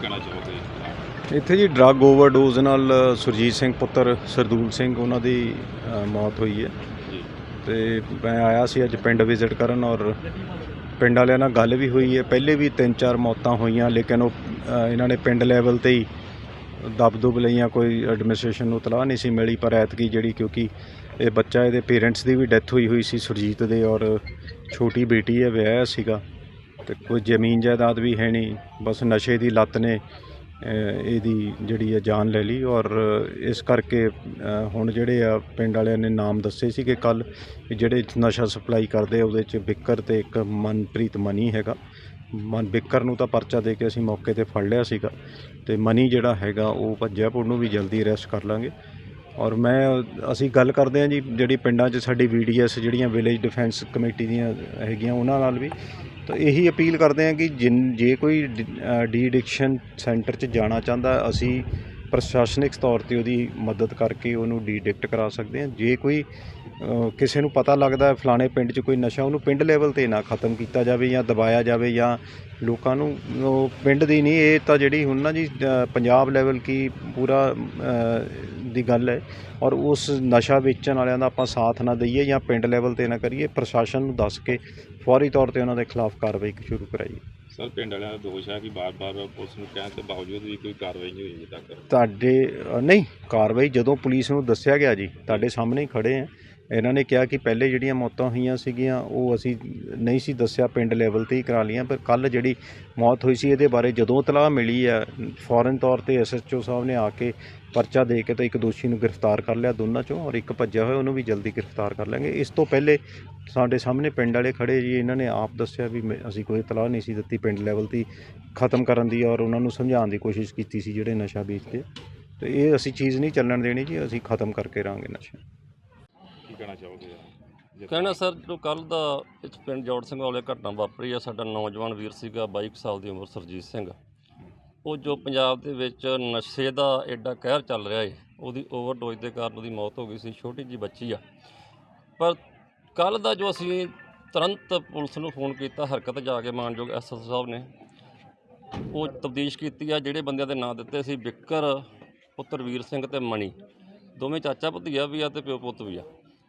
ਕੀ ਕਹਿਣਾ ਚਾਹੋਗੇ? ਇੱਥੇ ਜੀ ਡਰੱਗ ਓਵਰਡੋਜ਼ ਨਾਲ ਸੁਰਜੀਤ ਸਿੰਘ ਪੁੱਤਰ ਸਰਦੂਲ ਸਿੰਘ ਉਹਨਾਂ ਦੀ ਅ, ਮੌਤ ਹੋਈ ਹੈ। ਜੀ। ਤੇ ਮੈਂ ਆਇਆ ਸੀ ਅੱਜ ਪਿੰਡ ਵਿਜ਼ਿਟ ਕਰਨ ਔਰ ਪਿੰਡ ਵਾਲਿਆਂ ਨਾਲ ਗੱਲ ਵੀ ਹੋਈ ਹੈ। ਪਹਿਲੇ ਵੀ ਤਿੰਨ ਚਾਰ ਮੌਤਾਂ ਹੋਈਆਂ ਲੇਕਿਨ ਉਹ ਅ, ਇਹਨਾਂ ਨੇ ਪਿੰਡ ਲੈਵਲ ਤੇ ਹੀ ਦਬਦੁਬ ਲਈਆਂ ਕੋਈ ਐਡਮਿਨਿਸਟ੍ਰੇਸ਼ਨ ਨੂੰ ਤਲਾਹ ਨਹੀਂ ਸੀ ਮਿਲੀ ਪਰ ਐਤਕੀ ਜਿਹੜੀ ਕਿਉਂਕਿ ਇਹ ਬੱਚਾ ਇਹਦੇ ਪੇਰੈਂਟਸ ਦੀ ਵੀ ਡੈਥ ਹੋਈ ਹੋਈ ਸੀ ਸੁਰਜੀਤ ਦੇ ਔਰ ਛੋਟੀ ਬੇਟੀ ਹੈ ਵਿਆਹਿਆ ਸੀਗਾ। ਤੇ ਕੋਈ ਜ਼ਮੀਨ ਜਾਇਦਾਦ ਵੀ ਹੈ ਨਹੀਂ, ਬਸ ਨਸ਼ੇ ਦੀ ਲੱਤ ਨੇ ਇਹਦੀ ਜਿਹੜੀ ਆ ਜਾਨ ਲੈ ਲਈ ਔਰ ਇਸ ਕਰਕੇ ਹੁਣ ਜਿਹੜੇ ਆ ਪਿੰਡ ਵਾਲਿਆਂ ਨੇ ਨਾਮ ਦੱਸੇ ਸੀ ਕਿ ਕੱਲ ਜਿਹੜੇ ਨਸ਼ਾ ਸਪਲਾਈ ਕਰਦੇ ਉਹਦੇ ਚ ਬਿੱਕਰ ਤੇ ਇੱਕ ਮਨਪ੍ਰੀਤ ਮਨੀ ਹੈਗਾ। ਮਨ ਬਿੱਕਰ ਨੂੰ ਤਾਂ ਪਰਚਾ ਦੇ ਕੇ ਅਸੀਂ ਮੌਕੇ ਤੇ ਫੜ ਲਿਆ ਸੀਗਾ ਤੇ ਮਨੀ ਜਿਹੜਾ ਹੈਗਾ, ਉਹ ਭੱਜਿਆ ਨੂੰ ਵੀ ਜਲਦੀ ਅਰੈਸਟ ਕਰ ਲਾਂਗੇ। ਔਰ ਮੈਂ, ਅਸੀਂ ਗੱਲ ਕਰਦੇ ਹਾਂ ਜੀ, ਜਿਹੜੀ ਪਿੰਡਾਂ 'ਚ ਸਾਡੀ ਵੀਡੀਐਸ ਜਿਹੜੀਆਂ ਵਿਲੇਜ ਡਿਫੈਂਸ ਕਮੇਟੀ ਦੀਆਂ ਹੈਗੀਆਂ, ਉਹਨਾਂ ਨਾਲ ਵੀ। ਤਾਂ ਇਹੀ ਅਪੀਲ ਕਰਦੇ ਹਾਂ ਕਿ ਜਿਨ, ਜੇ ਕੋਈ ਡੀ ਐਡਿਕਸ਼ਨ ਸੈਂਟਰ 'ਚ ਜਾਣਾ ਚਾਹੁੰਦਾ, ਅਸੀਂ ਪ੍ਰਸ਼ਾਸਨਿਕ ਤੌਰ ਤੇ ਉਹਦੀ ਮਦਦ ਕਰਕੇ ਉਹਨੂੰ ਡੀਡਿਕਟ ਕਰਾ ਸਕਦੇ ਹਾਂ। ਜੇ ਕੋਈ ਕਿਸੇ ਨੂੰ ਪਤਾ ਲੱਗਦਾ ਫਲਾਣੇ ਪਿੰਡ 'ਚ ਕੋਈ ਨਸ਼ਾ ਉਹਨੂੰ ਪਿੰਡ ਲੈਵਲ ਤੇ ਨਾ ਖਤਮ ਕੀਤਾ ਜਾਵੇ ਜਾਂ ਦਬਾਇਆ ਜਾਵੇ ਜਾਂ ਲੋਕਾਂ ਨੂੰ ਉਹ ਪਿੰਡ ਦੀ ਨਹੀਂ ਇਹ ਤਾਂ ਜਿਹੜੀ ਹੁਣ ਨਾ ਜੀ ਪੰਜਾਬ ਲੈਵਲ ਕੀ ਪੂਰਾ ਦੀ ਗੱਲ ਹੈ ਔਰ ਉਸ ਨਸ਼ਾ ਵੇਚਣ ਵਾਲਿਆਂ ਦਾ ਆਪਾਂ ਸਾਥ ਨਾ ਦਈਏ ਜਾਂ ਪਿੰਡ ਲੈਵਲ ਤੇ ਨਾ ਕਰੀਏ ਪ੍ਰਸ਼ਾਸਨ ਨੂੰ ਦੱਸ ਕੇ ਫੌਰੀ ਤੌਰ ਤੇ ਉਹਨਾਂ ਦੇ ਖਿਲਾਫ ਕਾਰਵਾਈ ਸ਼ੁਰੂ ਕਰਾਈਏ। ਸਰ ਪਿੰਡ ਵਾਲਿਆਂ ਦਾ ਦੋਸ਼ ਹੈ ਕਿ ਬਾਰ-ਬਾਰ ਪੁਲਿਸ ਨੂੰ ਕਹਿਣ ਦੇ ਬਾਵਜੂਦ ਵੀ ਕੋਈ ਕਾਰਵਾਈ ਨਹੀਂ ਹੋਈ ਅਜੇ ਤੱਕ। ਤੁਹਾਡੇ ਨਹੀਂ ਕਾਰਵਾਈ ਜਦੋਂ ਪੁਲਿਸ ਨੂੰ ਦੱਸਿਆ ਗਿਆ ਜੀ ਤੁਹਾਡੇ ਸਾਹਮਣੇ ਹੀ ਖੜੇ ਆ। ਇਹਨਾਂ ਨੇ ਕਿਹਾ ਕਿ ਪਹਿਲੇ ਜਿਹੜੀਆਂ ਮੌਤਾਂ ਹੋਈਆਂ ਸੀਗੀਆਂ, ਉਹ ਅਸੀਂ ਨਹੀਂ ਸੀ ਦੱਸਿਆ, ਪਿੰਡ ਲੈਵਲ ਤੇ ਹੀ ਕਰਾ ਲਈਆਂ, ਪਰ ਕੱਲ ਜਿਹੜੀ ਮੌਤ ਹੋਈ ਸੀ, ਇਹਦੇ ਬਾਰੇ ਜਦੋਂ ਤਲਾਹ ਮਿਲੀ ਹੈ ਫੌਰਨ ਤੌਰ ਤੇ ਐਸਐਚਓ ਸਾਹਿਬ ਨੇ ਆ ਕੇ ਪਰਚਾ ਦੇ ਕੇ ਤਾਂ ਇੱਕ ਦੋਸ਼ੀ ਨੂੰ ਗ੍ਰਿਫਤਾਰ ਕਰ ਲਿਆ ਦੋਨਾਂ ਚੋਂ ਔਰ ਇੱਕ ਭੱਜਿਆ ਹੋਇਆ, ਉਹਨੂੰ ਵੀ ਜਲਦੀ ਗ੍ਰਿਫਤਾਰ ਕਰ ਲਾਂਗੇ। ਇਸ ਤੋਂ ਪਹਿਲੇ ਸਾਡੇ ਸਾਹਮਣੇ ਪਿੰਡ ਵਾਲੇ ਖੜੇ ਜੀ, ਇਹਨਾਂ ਨੇ ਆਪ ਦੱਸਿਆ ਵੀ ਮੈਂ- ਅਸੀਂ ਕੋਈ ਤਲਾਹ ਨਹੀਂ ਸੀ ਦਿੱਤੀ, ਪਿੰਡ ਲੈਵਲ ਤੇ ਖਤਮ ਕਰਨ ਦੀ ਔਰ ਉਹਨਾਂ ਨੂੰ ਸਮਝਾਉਣ ਦੀ ਕੋਸ਼ਿਸ਼ ਕੀਤੀ ਸੀ ਜਿਹੜੇ ਨਸ਼ਾ ਵੇਚਦੇ ਤੇ ਇਹ ਅਸੀਂ ਚੀਜ਼ ਨਹੀਂ ਚੱਲਣ ਦੇਣੀ ਜੀ, ਅਸੀਂ ਖਤਮ ਕਰਕੇ ਰਹਾਂਗੇ ਨਸ਼ਾ। ਕਹਿਣਾ ਚਾਹੋਗੇ ਜੇ- ਕਹਿਣਾ ਸਰ ਜੋ ਕੱਲ ਦਾ ਇਸ ਪਿੰਡ ਜੋੜ ਸਿੰਘ ਵਾਲੇ ਘਟਨਾ ਵਾਪਰੀ ਆ, ਸਾਡਾ ਨੌਜਵਾਨ ਵੀਰ ਸੀਗਾ 22 ਕੁ ਸਾਲ ਦੀ ਉਮਰ ਸਰਜੀਤ ਸਿੰਘ। ਉਹ ਜੋ ਪੰਜਾਬ ਦੇ ਵਿੱਚ ਨਸ਼ੇ ਦਾ ਐਡਾ ਕਹਿਰ ਚੱਲ ਰਿਹਾ ਏ, ਉਹਦੀ ਓਵਰਡੋਜ਼ ਦੇ ਕਾਰਨ ਉਹਦੀ ਮੌਤ ਹੋ ਗਈ ਸੀ, ਛੋਟੀ ਜੀ ਬੱਚੀ ਆ। ਪਰ ਕੱਲ ਦਾ ਜੋ ਅਸੀਂ ਤੁਰੰਤ ਪੁਲਿਸ ਨੂੰ ਫੋਨ ਕੀਤਾ, ਹਰਕਤ ਜਾ ਕੇ ਮਾਨਯੋਗ ਐਸਐਸ ਸਾਹਿਬ ਨੇ, ਉਹ ਤਬਦੀਸ਼ ਕੀਤੀ ਆ, ਜਿਹੜੇ ਬੰਦਿਆਂ ਦੇ ਨਾਂ ਦਿੱਤੇ ਸੀ ਬਿੱਕਰ, ਪੁੱਤਰ ਵੀਰ ਸਿੰਘ ਤੇ ਮਣੀ। ਦੋਵੇਂ ਚਾਚਾ ਭਤੀਆ ਵੀ ਆ ਤੇ ਪਿਓ ਪੁੱਤ ਵੀ ਆ।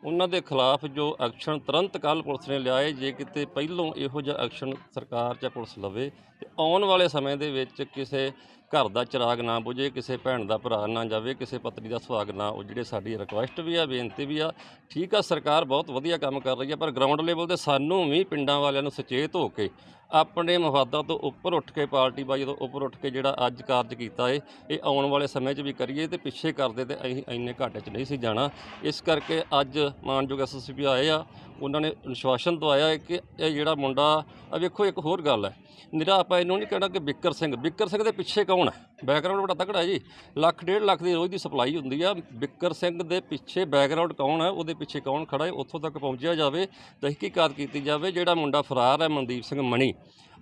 ਉਹਨਾਂ ਦੇ ਖਿਲਾਫ ਜੋ ਐਕਸ਼ਨ ਤੁਰੰਤ ਕੱਲ ਪੁਲਿਸ ਨੇ ਲਿਆਏ, ਜੇ ਕਿਤੇ ਪਹਿਲੋਂ ਇਹੋ ਜਿਹਾ ਐਕਸ਼ਨ ਸਰਕਾਰ ਜਾਂ ਪੁਲਿਸ ਲਵੇ, ਤੇ ਆਉਣ ਵਾਲੇ ਸਮੇਂ ਦੇ ਵਿੱਚ ਕਿਸੇ ਘਰ ਦਾ ਚਿਰਾਗ ਨਾ ਬੁਝੇ, ਕਿਸੇ ਭੈਣ ਦਾ ਭਰਾ ਨਾ ਜਾਵੇ, ਕਿਸੇ ਪਤਨੀ ਦਾ ਸੁਹਾਗ ਨਾ ਉਹ ਜਿਹੜੇ ਸਾਡੀ ਰਿਕੁਐਸਟ ਵੀ ਆ, ਬੇਨਤੀ ਵੀ ਆ। ਠੀਕ ਆ, ਸਰਕਾਰ ਬਹੁਤ ਵਧੀਆ ਕੰਮ ਕਰ ਰਹੀ ਆ, ਪਰ ਗਰਾਊਂਡ ਲੈਵਲ ਤੇ ਸਾਨੂੰ ਵੀ ਪਿੰਡਾਂ ਵਾਲਿਆਂ ਨੂੰ ਸੁਚੇਤ ਹੋ ਕੇ ਆਪਣੇ ਮਫਾਦਾਂ ਤੋਂ ਉੱਪਰ ਉੱਠ ਕੇ, ਪਾਰਟੀ ਬਾਜੀ ਤੋਂ ਉੱਪਰ ਉੱਠ ਕੇ ਜਿਹੜਾ ਅੱਜ ਕਾਰਜ ਕੀਤਾ ਏ, ਇਹ ਆਉਣ ਵਾਲੇ ਸਮੇਂ 'ਚ ਵੀ ਕਰੀਏ ਤੇ ਪਿੱਛੇ ਕਰਦੇ ਤੇ ਅਸੀਂ ਇੰਨੇ ਘਾਟੇ 'ਚ ਨਹੀਂ ਸੀ ਜਾਣਾ। ਇਸ ਕਰਕੇ ਅੱਜ ਮਾਨਯੋਗ ਐਸਐਸਪੀ ਆਏ ਆ, ਉਹਨਾਂ ਨੇ ਵਿਸ਼ਵਾਸਨ ਦਵਾਇਆ ਹੈ ਕਿ ਇਹ ਜਿਹੜਾ ਮੁੰਡਾ, ਆ ਵੇਖੋ ਇੱਕ ਹੋਰ ਗੱਲ ਹੈ। ਨਿਰਾ ਆਪਾਂ ਇਹਨੂੰ ਨਹੀਂ ਕਹਿਣਾ ਕਿ ਬਿੱਕਰ ਸਿੰਘ ਬਿੱਕਰ ਸਿੰਘ ਦੇ ਪਿੱਛੇ ਕੌਣ ਹੈ ਬੈਕਗ੍ਰਾਉਂਡ ਬੜਾ ਤਕੜਾ ਹੈ ਜੀ। ਲੱਖ, ਡੇਢ ਲੱਖ ਦੀ ਰੋਜ਼ ਦੀ ਸਪਲਾਈ ਹੁੰਦੀ ਆ। ਬਿੱਕਰ ਸਿੰਘ ਦੇ ਪਿੱਛੇ ਬੈਕਗ੍ਰਾਉਂਡ ਕੌਣ ਹੈ, ਉਹਦੇ ਪਿੱਛੇ ਕੌਣ ਖੜਾ ਹੈ, ਉੱਥੋਂ ਤੱਕ ਪਹੁੰਚਿਆ ਜਾਵੇ ਤਹਿਕੀਕਾਤ ਕੀਤੀ ਜਾਵੇ, ਜਿਹੜਾ ਮੁੰਡਾ ਫਰਾਰ ਹੈ ਮਨਦੀਪ ਸਿੰਘ ਮਣੀ।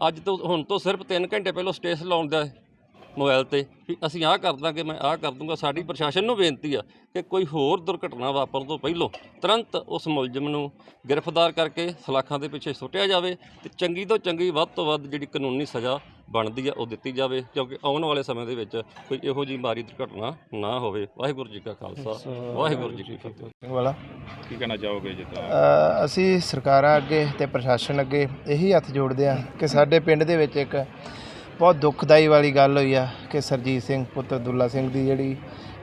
ਅੱਜ ਤੋਂ, ਹੁਣ ਤੋਂ ਸਿਰਫ 3 ਘੰਟੇ ਪਹਿਲਾਂ ਸਟੇਸ ਲਾਉਣ ਦਾ ਮੋਬਾਈਲ ਤੇ, ਵੀ ਅਸੀਂ ਆਹ ਕਰ ਦਾਂਗੇ, ਮੈਂ ਆਹ ਕਰ ਦੂੰਗਾ। ਸਾਡੀ ਪ੍ਰਸ਼ਾਸਨ ਨੂੰ ਬੇਨਤੀ ਆ ਕਿ ਕੋਈ ਹੋਰ ਦੁਰਘਟਨਾ ਵਾਪਰਨ ਤੋਂ ਪਹਿਲਾਂ ਤੁਰੰਤ ਉਸ ਮੁਲਜ਼ਮ ਨੂੰ ਗ੍ਰਿਫਤਾਰ ਕਰਕੇ ਸਲਾਖਾਂ ਦੇ ਪਿੱਛੇ ਸੁੱਟਿਆ ਜਾਵੇ ਤੇ ਚੰਗੀ ਤੋਂ ਚੰਗੀ ਵੱਧ ਤੋਂ ਵੱਧ ਜਿਹੜੀ ਕਾਨੂੰਨੀ ਸਜ਼ਾ ਬਣਦੀ ਆ ਉਹ ਦਿੱਤੀ ਜਾਵੇ ਕਿਉਂਕਿ ਆਉਣ ਵਾਲੇ ਸਮੇਂ ਦੇ ਵਿੱਚ ਕੋਈ ਇਹੋ ਜਿਹੀ ਮਾਰੀ ਦੁਰਘਟਨਾ ਨਾ ਹੋਵੇ। ਵਾਹਿਗੁਰੂ ਜੀ ਕਾ ਖਾਲਸਾ ਵਾਹਿਗੁਰੂ ਜੀ ਕੀ ਫਤਿਹ। ਸਿੰਘ ਵਾਲਾ ਕੀ ਕਹਿਣਾ ਚਾਹੋਗੇ ਜਿੱਦਾਂ ਅ, ਅਸੀਂ ਸਰਕਾਰਾਂ ਅੱਗੇ ਤੇ ਪ੍ਰਸ਼ਾਸਨ ਅੱਗੇ ਇਹੀ ਹੱਥ ਜੋੜਦੇ ਆ ਕਿ ਸਾਡੇ ਪਿੰਡ ਦੇ ਵਿੱਚ ਇੱਕ ਬਹੁਤ ਦੁਖਦਾਈ ਵਾਲੀ ਗੱਲ ਹੋਈ ਆ ਕਿ ਸਰਜੀਤ ਸਿੰਘ ਪੁੱਤਰ ਦੁੱਲਾ ਸਿੰਘ ਦੀ ਜਿਹੜੀ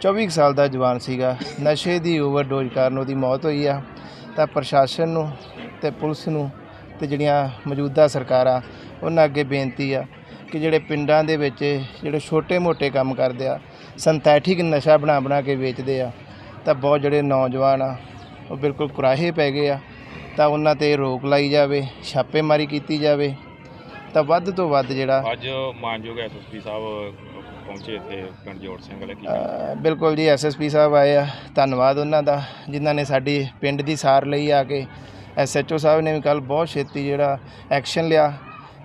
24 ਕੁ ਸਾਲ ਦਾ ਜਵਾਨ ਸੀਗਾ ਨਸ਼ੇ ਦੀ ਓਵਰਡੋਜ਼ ਕਾਰਨ ਉਹਦੀ ਮੌਤ ਹੋਈ ਆ। ਤਾਂ ਪ੍ਰਸ਼ਾਸਨ ਨੂੰ ਤੇ ਪੁਲਿਸ ਨੂੰ ਤੇ ਜਿਹੜੀਆਂ ਮੌਜੂਦਾ ਸਰਕਾਰਾਂ ਉਹਨਾਂ ਅੱਗੇ ਬੇਨਤੀ ਆ ਕਿ ਜਿਹੜੇ ਪਿੰਡਾਂ ਦੇ ਵਿੱਚ ਜਿਹੜੇ ਛੋਟੇ-ਮੋਟੇ ਕੰਮ ਕਰਦੇ ਆ ਸਿੰਥੈਟਿਕ ਨਸ਼ਾ ਬਣਾ ਬਣਾ ਕੇ ਵੇਚਦੇ ਆ ਤਾਂ ਬਹੁਤ ਜਿਹੜੇ ਨੌਜਵਾਨ ਆ ਉਹ ਬਿਲਕੁਲ ਕੁਰਾਹੇ ਪੈ ਗਏ ਆ ਤਾਂ ਉਹਨਾਂ ਤੇ ਰੋਕ ਲਾਈ ਜਾਵੇ ਛਾਪੇਮਾਰੀ ਕੀਤੀ ਜਾਵੇ ਤਾਂ ਵੱਧ ਤੋਂ ਵੱਧ ਜਿਹੜਾ ਅੱਜ ਮਾਨਯੋਗ ਐਸਐਸਪੀ ਸਾਹਿਬ ਪਹੁੰਚੇ ਇੱਥੇ ਪਿੰਡ ਜੋੜ ਸਿੰਘ ਵਾਲੇ ਕੀ ਬਿਲਕੁਲ ਜੀ ਐਸਐਸਪੀ ਸਾਹਿਬ ਆਏ ਆ ਧੰਨਵਾਦ ਉਹਨਾਂ ਦਾ ਜਿਨ੍ਹਾਂ ਨੇ ਸਾਡੀ ਪਿੰਡ ਦੀ ਸਾਰ ਲਈ ਆ ਕੇ ਐਸਐਚਓ ਸਾਹਿਬ ਨੇ ਵੀ ਕੱਲ ਬਹੁਤ ਛੇਤੀ ਜਿਹੜਾ ਐਕਸ਼ਨ ਲਿਆ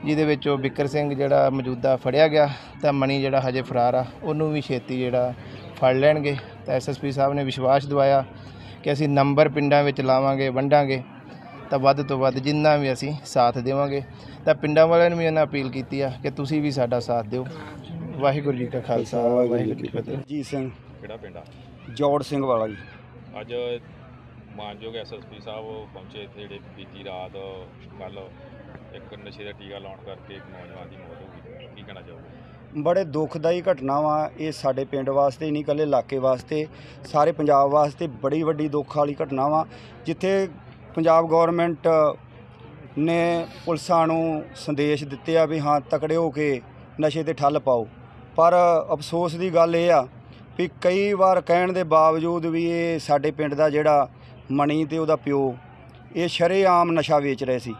ਜਿਹਦੇ ਵਿੱਚ ਉਹ ਬਿੱਕਰ ਸਿੰਘ ਜਿਹੜਾ ਮੌਜੂਦਾ ਫੜਿਆ ਗਿਆ ਤਾਂ ਮਣੀ ਜਿਹੜਾ ਹਜੇ ਫਰਾਰ ਆ ਉਹਨੂੰ ਵੀ ਛੇਤੀ ਜਿਹੜਾ ਫੜ ਲੈਣਗੇ। ਤਾਂ ਐਸਐਸਪੀ ਸਾਹਿਬ ਨੇ ਵਿਸ਼ਵਾਸ ਦਿਵਾਇਆ ਕਿ ਅਸੀਂ ਨੰਬਰ ਪਿੰਡਾਂ ਵਿੱਚ ਲਾਵਾਂਗੇ ਵੰਡਾਂਗੇ ਤਾਂ ਵੱਧ ਤੋਂ ਵੱਧ ਜਿੰਨਾ ਵੀ ਅਸੀਂ ਸਾਥ ਦੇਵਾਂਗੇ। ਤਾਂ ਪਿੰਡਾਂ ਵਾਲਿਆਂ ਨੂੰ ਵੀ ਇਹਨਾਂ ਅਪੀਲ ਕੀਤੀ ਆ ਕਿ ਤੁਸੀਂ ਵੀ ਸਾਡਾ ਸਾਥ ਦਿਓ। ਵਾਹਿਗੁਰੂ ਜੀ ਕਾ ਖਾਲਸਾ ਵਾਹਿਗੁਰੂ ਜੀ ਕੀ ਫਤਿਹ। ਜੀ ਸਿੰਘ। ਕਿਹੜਾ ਪਿੰਡ ਆ? ਜੋੜ ਸਿੰਘ ਵਾਲਾ ਜੀ। ਅੱਜ ਮਾਨਯੋਗ ਐਸਐਸਪੀ ਸਾਹਿਬ ਪਹੁੰਚੇ ਇੱਥੇ ਜਿਹੜੇ ਬੀਤੀ ਰਾਤ ਕੱਲ ਇੱਕ ਨਸ਼ੇ ਦਾ ਟੀਕਾ ਲਾਉਣ ਕਰਕੇ ਇੱਕ ਨੌਜਵਾਨ ਦੀ ਮੌਤ ਹੋ ਗਈ। ਕੀ ਕਹਿਣਾ ਚਾਹੋਗੇ? ਬੜੇ ਦੁਖਦਾਈ ਘਟਨਾ ਵਾ। ਇਹ ਸਾਡੇ ਪਿੰਡ ਵਾਸਤੇ ਹੀ ਨਹੀਂ, ਇਕੱਲੇ ਇਲਾਕੇ ਵਾਸਤੇ, ਸਾਰੇ ਪੰਜਾਬ ਵਾਸਤੇ ਬੜੀ ਵੱਡੀ ਦੁੱਖ ਵਾਲੀ ਘਟਨਾ ਵਾ। ਜਿੱਥੇ ਪੰਜਾਬ ਗਵਰਨਮੈਂਟ ਨੇ ਪੁਲਿਸਾਂ ਨੂੰ ਸੰਦੇਸ਼ ਦਿੱਤੇ ਆ ਵੀ ਹਾਂ, ਤਕੜੇ ਹੋ ਕੇ ਨਸ਼ੇ ਤੇ ਠੱਲ ਪਾਓ। ਪਰ ਅਫਸੋਸ ਦੀ ਗੱਲ ਇਹ ਆ ਵੀ ਕਈ ਵਾਰ ਕਹਿਣ ਦੇ ਬਾਵਜੂਦ ਵੀ ਇਹ ਸਾਡੇ ਪਿੰਡ ਦਾ ਜਿਹੜਾ ਮਣੀ ਤੇ ਉਹਦਾ ਪਿਓ, ਇਹ ਸ਼ਰੇਆਮ ਨਸ਼ਾ ਵੇਚ ਰਹੇ ਸੀ।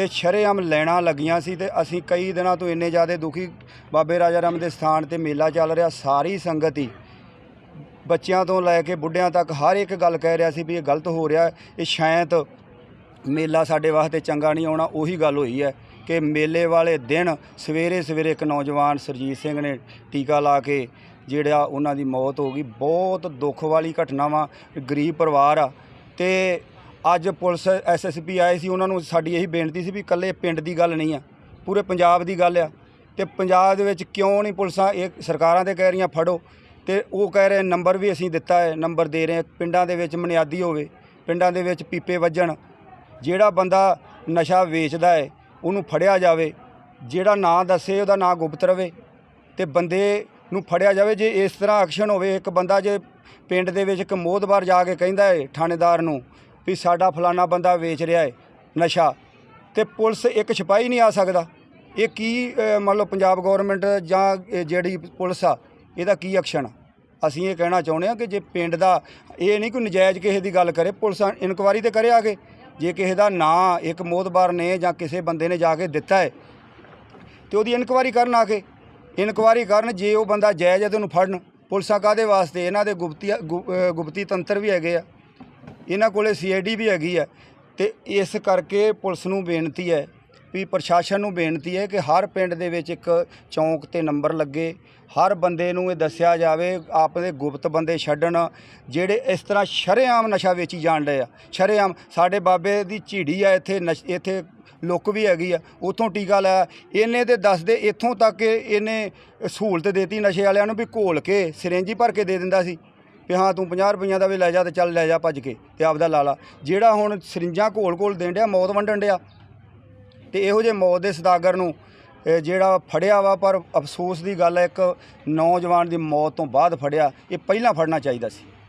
ਤੇ ਸ਼ਰੇਆਮ ਲੈਣਾ ਲੱਗੀਆਂ ਸੀ ਤੇ ਅਸੀਂ ਕਈ ਦਿਨਾਂ ਤੋਂ ਇੰਨੇ ਜ਼ਿਆਦਾ ਦੁਖੀ ਬਾਬੇ ਰਾਜਾ ਰਾਮ ਦੇ ਸਥਾਨ ਤੇ ਮੇਲਾ ਚੱਲ ਰਿਹਾ, ਸਾਰੀ ਸੰਗਤ ਹੀ। ਬੱਚਿਆਂ ਤੋਂ ਲੈ ਕੇ ਬੁੱਢਿਆਂ ਤੱਕ ਹਰ ਇੱਕ ਗੱਲ ਕਹਿ ਰਿਹਾ ਸੀ ਵੀ ਇਹ ਗਲਤ ਹੋ ਰਿਹਾ, ਇਹ ਸ਼ਾਇਦ ਮੇਲਾ ਸਾਡੇ ਵਾਸਤੇ ਚੰਗਾ ਨਹੀਂ ਆਉਣਾ, ਉਹੀ ਗੱਲ ਹੋਈ ਹੈ ਕਿ ਮੇਲੇ ਵਾਲੇ ਦਿਨ ਸਵੇਰੇ ਸਵੇਰੇ ਇੱਕ ਨੌਜਵਾਨ ਸਰਜੀਤ ਸਿੰਘ ਨੇ ਟੀਕਾ ਲਾ ਕੇ ਜਿਹੜਾ ਉਹਨਾਂ ਦੀ ਮੌਤ ਹੋ ਗਈ, ਬਹੁਤ ਦੁੱਖ ਵਾਲੀ ਘਟਨਾ ਵਾ, ਗਰੀਬ ਪਰਿਵਾਰ ਆ ਤੇ ਅੱਜ ਪੁਲਿਸ ਐਸਐਸਪੀ ਆਏ ਸੀ, ਉਹਨਾਂ ਨੂੰ ਸਾਡੀ ਇਹੀ ਬੇਨਤੀ ਸੀ ਵੀ ਇਕੱਲੇ ਪਿੰਡ ਦੀ ਗੱਲ ਨਹੀਂ ਆ, ਪੂਰੇ ਪੰਜਾਬ ਦੀ ਗੱਲ ਆ। ਤੇ ਪੰਜਾਬ ਦੇ ਵਿੱਚ ਕਿਉਂ ਨਹੀਂ ਪੁਲਿਸਾਂ ਇਹ ਸਰਕਾਰਾਂ ਤੇ ਕਹਿ ਰਹੀਆਂ, ਫੜੋ। ਤੇ ਉਹ ਕਹਿ ਰਹੇ, ਨੰਬਰ ਵੀ ਅਸੀਂ ਦਿੱਤਾ ਹੈ, ਨੰਬਰ ਦੇ ਰਹੇ ਪਿੰਡਾਂ ਦੇ ਵਿੱਚ ਮਨਿਆਦੀ ਹੋਵੇ, ਪਿੰਡਾਂ ਦੇ ਵਿੱਚ ਪੀਪੇ ਵੱਜਣ। ਜਿਹੜਾ ਬੰਦਾ ਨਸ਼ਾ ਵੇਚਦਾ ਹੈ, ਉਹਨੂੰ ਫੜਿਆ ਜਾਵੇ, ਜਿਹੜਾ ਨਾਂ ਦੱਸੇ ਉਹਦਾ ਨਾਂ ਗੁਪਤ ਰਵੇ। ਤੇ ਬੰਦੇ ਨੂੰ ਫੜਿਆ ਜਾਵੇ, ਜੇ ਇਸ ਤਰ੍ਹਾਂ ਐਕਸ਼ਨ ਹੋਵੇ, ਇੱਕ ਬੰਦਾ ਜੇ ਪਿੰਡ ਦੇ ਵਿੱਚ ਇੱਕ ਮੋਹਦਵਾਰ ਜਾ ਕੇ ਕਹਿੰਦਾ ਹੈ, ਥਾਣੇਦਾਰ ਨੂੰ ਵੀ ਸਾਡਾ ਫਲਾਣਾ ਬੰਦਾ ਵੇਚ ਰਿਹਾ ਹੈ ਨਸ਼ਾ ਤੇ ਪੁਲਿਸ ਇੱਕ ਸਿਪਾਹੀ ਨਹੀਂ ਆ ਸਕਦਾ। ਇਹ ਕੀ ਅ, ਮੰਨ ਲਓ ਪੰਜਾਬ ਗਵਰਨਮੈਂਟ ਜਾਂ ਜਿਹੜੀ ਪੁਲਿਸ ਆ ਇਹਦਾ ਕੀ ਐਕਸ਼ਨ ਆ? ਅਸੀਂ ਇਹ ਕਹਿਣਾ ਚਾਹੁੰਦੇ ਹਾਂ ਕਿ ਜੇ ਪਿੰਡ ਦਾ ਇਹ ਨਹੀਂ ਕੋਈ ਨਜਾਇਜ਼ ਕਿਸੇ ਦੀ ਗੱਲ ਕਰੇ ਪੁਲਿਸ ਇਨਕੁਆਰੀ ਤੇ ਕਰੇ ਆ ਕੇ। ਜੇ ਕਿਸੇ ਦਾ ਨਾਂ ਇੱਕ ਮੋਦਬਾਰ ਨੇ ਜਾਂ ਕਿਸੇ ਬੰਦੇ ਨੇ ਜਾ ਕੇ ਦਿੱਤਾ ਹੈ ਤੇ ਉਹਦੀ ਇਨਕੁਆਰੀ ਕਰਨ ਆ ਕੇ। ਇਨਕੁਆਰੀ ਕਰਨ ਜੇ ਉਹ ਬੰਦਾ ਜਾਇਜ਼ ਹੈ ਤੇ ਉਹਨੂੰ ਫੜਨ। ਪੁਲਿਸਾਂ ਕਾਦੇ ਵਾਸਤੇ? ਇਹਨਾਂ ਦੇ ਗੁਪਤੀ ਗੁ- ਗੁਪਤੀ ਤੰਤਰ ਵੀ ਹੈਗੇ ਆ। ਇਹਨਾਂ ਕੋਲੇ ਸੀਆਈਡੀ ਵੀ ਹੈਗੀ ਹੈ ਤੇ ਇਸ ਕਰਕੇ ਪੁਲਿਸ ਨੂੰ ਬੇਨਤੀ ਹੈ ਵੀ ਪ੍ਰਸ਼ਾਸਨ ਨੂੰ ਬੇਨਤੀ ਹੈ ਕਿ ਹਰ ਪਿੰਡ ਦੇ ਵਿੱਚ ਇੱਕ ਚੌਂਕ ਤੇ ਨੰਬਰ ਲੱਗੇ, ਹਰ ਬੰਦੇ ਨੂੰ ਇਹ ਦੱਸਿਆ ਜਾਵੇ ਆਪਦੇ ਗੁਪਤ ਬੰਦੇ ਛੱਡਣ, ਜਿਹੜੇ ਇਸ ਤਰ੍ਹਾਂ ਸ਼ਰੇਆਮ ਨਸ਼ਾ ਵੇਚੀ ਜਾਣ ਰਹੇ ਆ। ਸ਼ਰੇਆਮ ਸਾਡੇ ਬਾਬੇ ਦੀ ਝੀੜੀ ਆ, ਇੱਥੇ ਨਸ਼- ਇੱਥੇ ਲੁੱਕ ਵੀ ਹੈਗੀ ਆ, ਉਥੋਂ ਟੀਕਾ ਲਾਇਆ ਇਹਨੇ ਤੇ ਦੱਸਦੇ ਇੱਥੋਂ ਤੱਕ ਇਹਨੇ ਸਹੂਲਤ ਦੇਤੀ ਨਸ਼ੇ ਵਾਲਿਆਂ ਨੂੰ ਵੀ ਘੋਲ ਕੇ, ਸਿਰੰਜੀ ਭਰ ਕੇ ਦੇ ਦਿੰਦਾ ਸੀ। ਵੀ ਹਾਂ, ਤੂੰ 50 ਰੁਪਈਆਂ ਦਾ ਵੀ ਲੈ ਜਾ ਤੇ ਚੱਲ ਲੈ ਜਾ ਭੱਜ ਕੇ ਤੇ ਆਪਦਾ ਲਾ ਲਾ। ਜਿਹੜਾ ਹੁਣ ਸਰਿੰਜਾਂ ਘੋਲ ਘੋਲ ਦੇਣ ਡਿਆ, ਮੌਤ ਵੰਡਣ ਡਿਆ। ਤੇ ਇਹੋ ਜਿਹੇ ਮੌਤ ਦੇ ਸਦਾਗਰ ਨੂੰ ਜਿਹੜਾ ਫੜਿਆ ਵਾ, ਪਰ ਅਫਸੋਸ ਦੀ ਗੱਲ ਹੈ, ਇੱਕ ਨੌਜਵਾਨ ਦੀ ਮੌਤ ਤੋਂ ਬਾਅਦ ਫੜਿਆ, ਇਹ ਪਹਿਲਾਂ ਫੜਨਾ ਚਾਹੀਦਾ ਸੀ।